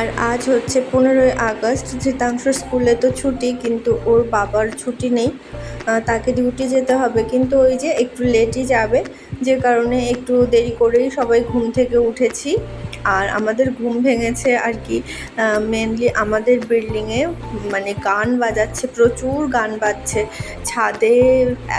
আর আজ হচ্ছে পনেরোই আগস্ট, ধৃতাংশ স্কুলে তো ছুটি, কিন্তু ওর বাবার ছুটি নেই। তাকে ডিউটি যেতে হবে, কিন্তু ওই যে একটু লেটই যাবে, যে কারণে একটু দেরি করেই সবাই ঘুম থেকে উঠেছি। আর আমাদের ঘুম ভেঙেছে আর কি মেনলি আমাদের বিল্ডিংয়ে মানে গান বাজাচ্ছে, প্রচুর গান বাজছে। ছাদে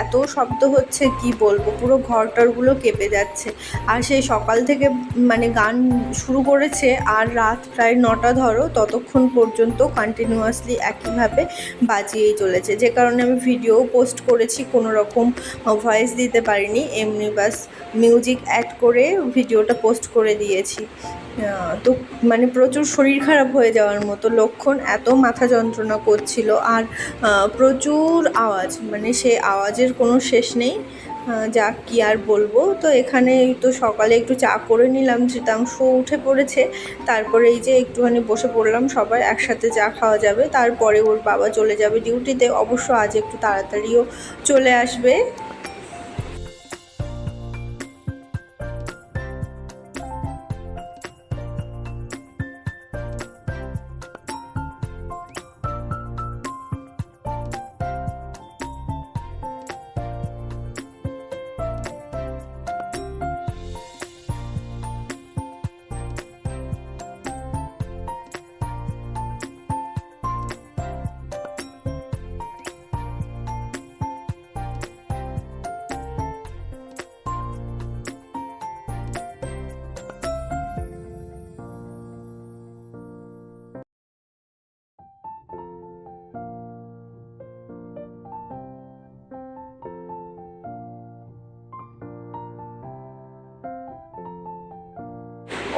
এত শব্দ হচ্ছে, কি বলব? পুরো ঘরটরগুলো কেঁপে যাচ্ছে। আর সেই সকাল থেকে মানে গান শুরু করেছে, আর রাত প্রায় নটা ধরো, ততক্ষণ পর্যন্ত কন্টিনিউয়াসলি একইভাবে বাজিয়েই চলেছে। যে কারণে আমি ভিডিও পোস্ট করেছি, কোনো রকম ভয়েস দিতে পারিনি, এমনি বাস মিউজিক অ্যাড করে ভিডিওটা পোস্ট করে দিয়েছি। তো মানে প্রচুর শরীর খারাপ হয়ে যাওয়ার মতো লক্ষণ এত মাথা যন্ত্রণা করছিল আর প্রচুর আওয়াজ মানে সে আওয়াজের কোনো শেষ নেই। আহ, যা কি আর বলব? তো এখানে তো সকালে একটু চা করে নিলাম শীতাংশ উঠে পড়েছে। তারপরে এই যে একটুখানি বসে পড়লাম সবাই একসাথে চা খাওয়া যাবে। তারপরে ওর বাবা চলে যাবে ডিউটিতে অবশ্য আজ একটু তাড়াতাড়িও চলে আসবে।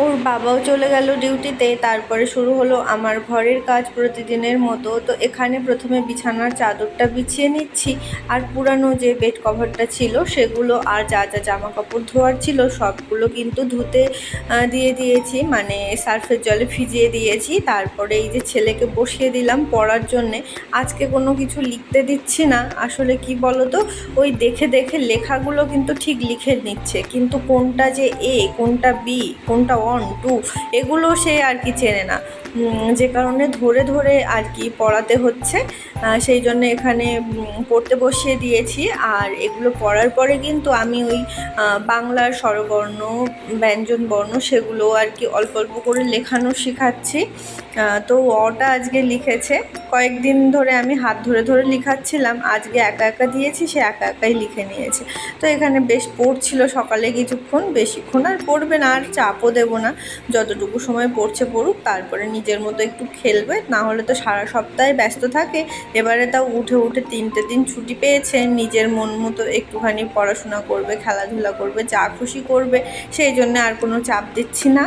ওর বাবাও চলে গেল ডিউটিতে, তারপরে শুরু হলো আমার ঘরের কাজ প্রতিদিনের মতো। তো এখানে প্রথমে বিছানার চাদরটা বিছিয়ে নিচ্ছি, আর পুরানো যে বেড কভারটা ছিল সেগুলো আর যা যা জামা কাপড় ধোয়ার ছিল সবগুলো কিন্তু ধুতে দিয়ে দিয়েছি। মানে সার্ফের জলে ভিজিয়ে দিয়েছি। তারপরে এই যে ছেলেকে বসিয়ে দিলাম পড়ার জন্যে। আজকে কোনো কিছু লিখতে দিচ্ছি না। আসলে কি বলো তো ওই দেখে দেখে লেখাগুলো কিন্তু ঠিক লিখে নিচ্ছে। কিন্তু কোনটা যে এ, কোনটা বি, কোনটা ওয়ান টু এগুলো সে আর কি চেনে না। যে কারণে ধরে ধরে আর কি পড়াতে হচ্ছে। সেই জন্য এখানে পড়তে বসিয়ে দিয়েছি। আর এগুলো পড়ার পরে কিন্তু আমি ওই বাংলার স্বরবর্ণ, ব্যঞ্জন বর্ণ সেগুলো আর কি অল্প অল্প করে লেখানো শেখাচ্ছি। তো অটা আজকে লিখেছে। কয়েকদিন ধরে আমি হাত ধরে ধরে লিখাচ্ছিলাম, আজকে একা একা দিয়েছি, সে একা একাই লিখে নিয়েছে। তো এখানে বেশ পড়ছিল সকালে কিছুক্ষণ, বেশিক্ষণ আর পড়বে না, আর চাপও দেবো না। যতটুকু সময় পড়ছে পড়ুক, তারপরে নিজের মতো একটু খেলবে, না হলে তো সারা সপ্তাহে ব্যস্ত থাকে। এবারে তাও উঠে উঠে তিনটে দিন ছুটি পেয়েছে, নিজের মন মতো একটুখানি পড়াশোনা করবে, খেলাধুলা করবে, যা খুশি করবে, সেই জন্য আর কোনো চাপ দিচ্ছি না।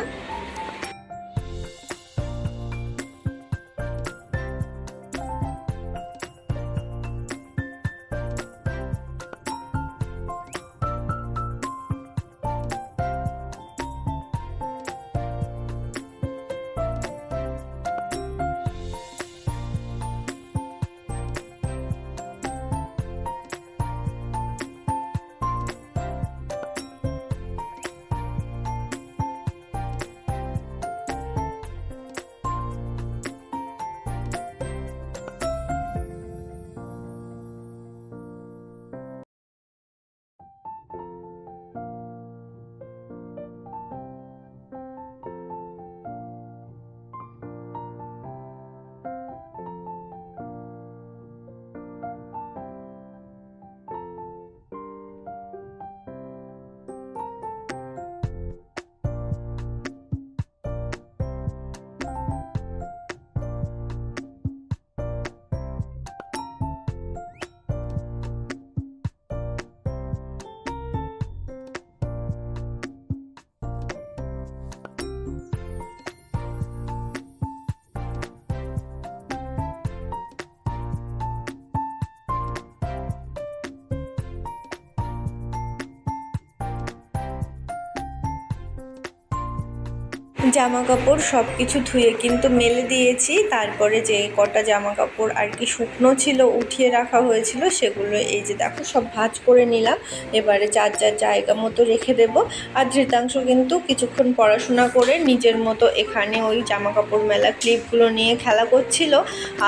জামা কাপড় সব কিছু ধুয়ে কিন্তু মেলে দিয়েছি। তারপরে যে কটা জামা কাপড় আর কি শুকনো ছিল, উঠিয়ে রাখা হয়েছিল, সেগুলো এই যে দেখো সব ভাঁজ করে নিলাম। এবারে যার যার জায়গা মতো রেখে দেব। আর ধৃতাংশ কিন্তু কিছুক্ষণ পড়াশোনা করে নিজের মতো এখানে ওই জামা কাপড় মেলা ক্লিপগুলো নিয়ে খেলা করছিল।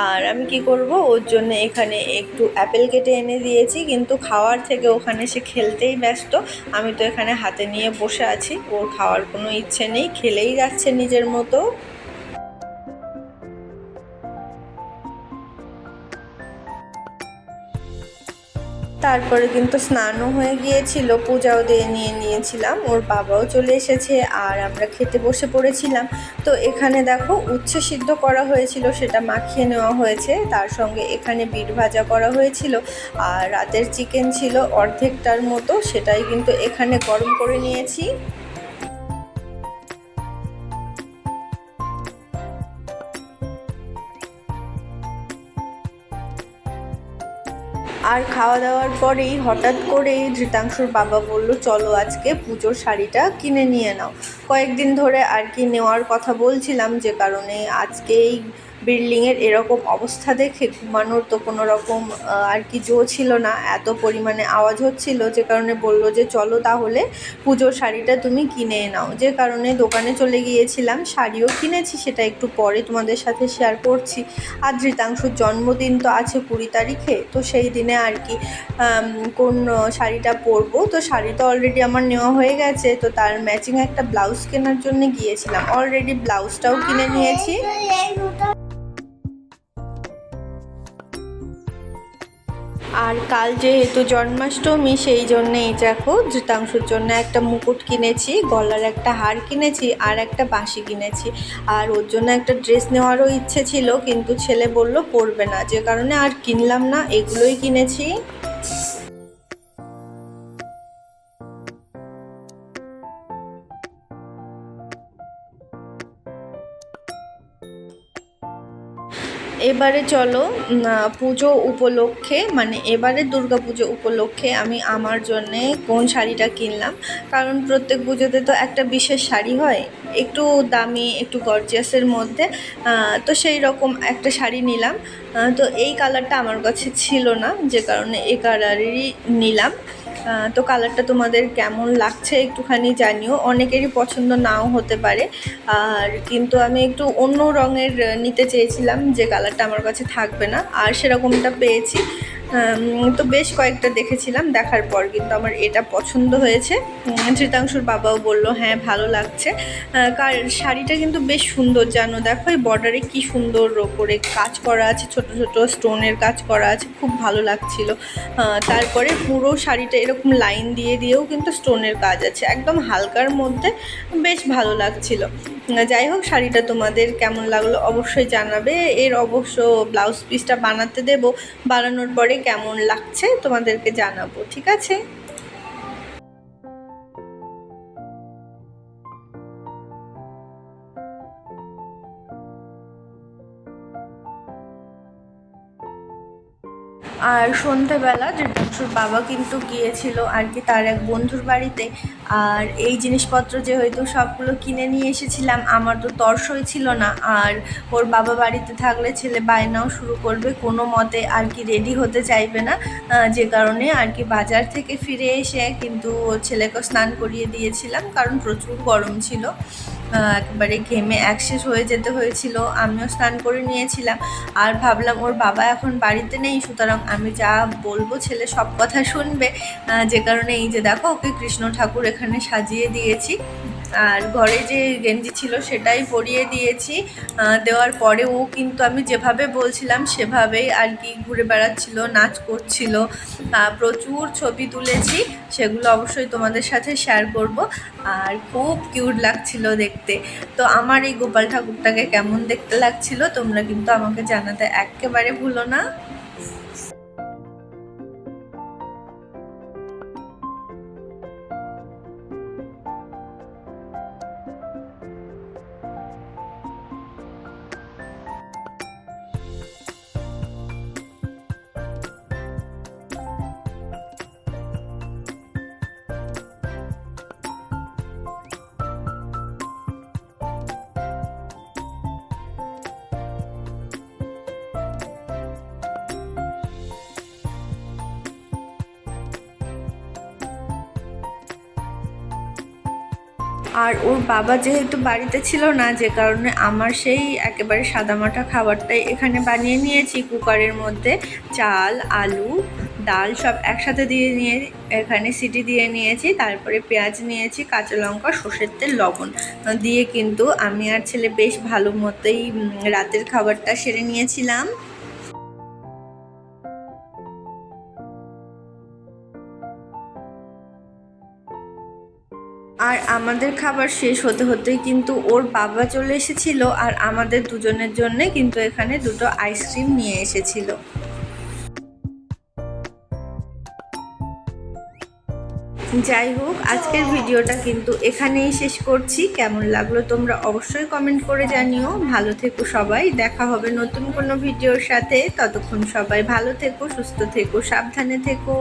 আর আমি কি করব? ওর জন্য এখানে একটু অ্যাপেল কেটে এনে দিয়েছি। কিন্তু খাওয়ার থেকে ওখানে সে খেলতেই ব্যস্ত। আমি তো এখানে হাতে নিয়ে বসে আছি। ওর খাওয়ার কোনো ইচ্ছে নেই, খেলেই যাচ্ছে। নিজের মতো। তারপরে কিন্তু স্নানও হয়ে গিয়েছিল, পূজাও দিয়ে নিয়ে নিয়েছিলাম, ওর বাবাও চলে এসেছে আর আমরা খেতে বসে পড়েছিলাম। তো এখানে দেখো উচ্ছে সিদ্ধ করা হয়েছিল, সেটা মাখিয়ে নেওয়া হয়েছে, তার সঙ্গে এখানে বিট ভাজা করা হয়েছিল আর রাতের চিকেন ছিল অর্ধেকটার মতো, সেটাই কিন্তু এখানে গরম করে নিয়েছি। আর খাওয়া দাওয়ার পরেই হঠাৎ করেই ধৃতাংশুর বাবা বলল, চলো আজকে পুজোর শাড়িটা কিনে নিয়ে নাও। কয়েকদিন ধরে আর কি নেওয়ার কথা বলছিলাম, যে কারণে আজকেই বিল্ডিংয়ের এরকম অবস্থা দেখে ঘুমানোর তো কোনো রকম আর কি জো ছিল না। এত পরিমাণে আওয়াজ হচ্ছিল যে কারণে বলল যে, চলো তাহলে পুজোর শাড়িটা তুমি কিনে নাও। যে কারণে দোকানে চলে গিয়েছিলাম, শাড়িও কিনেছি, সেটা একটু পরে তোমাদের সাথে শেয়ার করছি। আর ধৃতাংশুর জন্মদিন তো আছে কুড়ি তারিখে, তো সেই দিনে আর কি কোন শাড়িটা পরবো? তো শাড়ি তো অলরেডি আমার নেওয়া হয়ে গেছে, তো তার ম্যাচিং একটা ব্লাউজ কেনার জন্য গিয়েছিলাম। অলরেডি ব্লাউজটাও কিনে নিয়েছি। আর কাল যেহেতু জন্মাষ্টমী, সেই জন্যেই দেখো ধৃতাংশুর জন্য একটা মুকুট কিনেছি, গলার একটা হার কিনেছি আর একটা বাঁশি কিনেছি। আর ওর জন্য একটা ড্রেস নেওয়ারও ইচ্ছে ছিল, কিন্তু ছেলে বলল পরবে না, যে কারণে আর কিনলাম না, এগুলোই কিনেছি। এবারে চলো পুজো উপলক্ষে মানে এবারে দুর্গা পুজো উপলক্ষে আমি আমার জন্যে কোন শাড়িটা কিনলাম। কারণ প্রত্যেক পুজোতে তো একটা বিশেষ শাড়ি হয়, একটু দামি, একটু গর্জিয়াসের মধ্যে তো সেই রকম একটা শাড়ি নিলাম। তো এই কালারটা আমার কাছে ছিল না, যে কারণে এই কালারেরই নিলাম। তো কালারটা তোমাদের কেমন লাগছে একটুখানি জানিও। অনেকেরই পছন্দ নাও হতে পারে। আর কিন্তু আমি একটু অন্য রঙের নিতে চেয়েছিলাম যে কালারটা আমার কাছে থাকবে না। আর সেরকমটা পেয়েছি। তো বেশ কয়েকটা দেখেছিলাম, দেখার পর কিন্তু আমার এটা পছন্দ হয়েছে। ধৃতাংশুর বাবাও বলল হ্যাঁ ভালো লাগছে। কার শাড়িটা কিন্তু বেশ সুন্দর, জানো? দেখো, এই বর্ডারে কি সুন্দর করে কাজ করা আছে, ছোট ছোট স্টোনের কাজ করা আছে, খুব ভালো লাগছিল। তারপরে পুরো শাড়িটা এরকম লাইন দিয়ে দিয়েও কিন্তু স্টোনের কাজ আছে। একদম হালকার মধ্যে বেশ ভালো লাগছিল। যাই হোক, শাড়িটা তোমাদের কেমন লাগল অবশ্যই জানাবে। এর অবশ্য ব্লাউজ পিসটা বানাতে দেব। বানানোর পরে কেমন লাগছে তোমাদেরকে জানাব, ঠিক আছে? আর সন্ধেবেলা দৃঢ়াংশুর বাবা কিন্তু গিয়েছিল আর কি তার এক বন্ধুর বাড়িতে। আর এই জিনিসপত্র যেহেতু সবগুলো কিনে নিয়ে এসেছিলাম, আমার তো তর্সই ছিল না। আর ওর বাবা বাড়িতে থাকলে ছেলে বায়নাও শুরু করবে, কোনো মতে আর কি রেডি হতে চাইবে না। যে কারণে আর কি বাজার থেকে ফিরে এসে কিন্তু ছেলেকে স্নান করিয়ে দিয়েছিলাম, কারণ প্রচুর গরম ছিল। একেবারে ঘেমে একশেষ হয়ে যেতে হয়েছিল। আমিও স্নান করে নিয়েছিলাম। আর ভাবলাম ওর বাবা এখন বাড়িতে নেই, সুতরাং আমি যা বলব ছেলে সব কথা শুনবে। যে কারণে এই যে দেখো ওকে কৃষ্ণ ঠাকুর এখানে সাজিয়ে দিয়েছি। আর ঘরে যে গেঞ্জি ছিল সেটাই পরিয়ে দিয়েছি। দেওয়ার পরে ও কিন্তু আমি যেভাবে বলছিলাম সেভাবেই আর কি ঘুরে বেড়াচ্ছিল, নাচ করছিল। প্রচুর ছবি তুলেছি, সেগুলো অবশ্যই তোমাদের সাথে শেয়ার করব। আর খুব কিউট লাগছিল দেখতে। তো আমার এই গোপাল ঠাকুরটাকে কেমন দেখতে লাগছিল তোমরা কিন্তু আমাকে জানাতে একেবারে ভুলো না। আর ওর বাবা যেহেতু বাড়িতে ছিল না, যে কারণে আমার সেই একেবারে সাদামাটা খাবারটাই এখানে বানিয়ে নিয়েছি কুকারের মধ্যে। চাল, আলু, ডাল সব একসাথে দিয়ে নিয়ে এখানে সিটি দিয়ে নিয়েছি। তারপরে পেঁয়াজ নিয়েছি, কাঁচা লঙ্কা, সর্ষের তেল, লবণ। দিয়ে কিন্তু আমি আর ছেলে বেশ ভালো মতোই রাতের খাবারটা সেরে নিয়েছিলাম। আর আমাদের খাবার শেষ হতে হতেই কিন্তু ওর বাবা চলে এসেছিল আর আমাদের দুজনের জন্য কিন্তু এখানে দুটো আইসক্রিম নিয়ে এসেছিল। যাই হোক, আজকের ভিডিওটা কিন্তু এখানেই শেষ করছি। কেমন লাগল তোমরা অবশ্যই কমেন্ট করে জানিও। ভালো থেকো সবাই, দেখা হবে নতুন কোনো ভিডিওর সাথে। ততক্ষণ সবাই ভালো থেকো, সুস্থ থেকো, সাবধানে থেকো.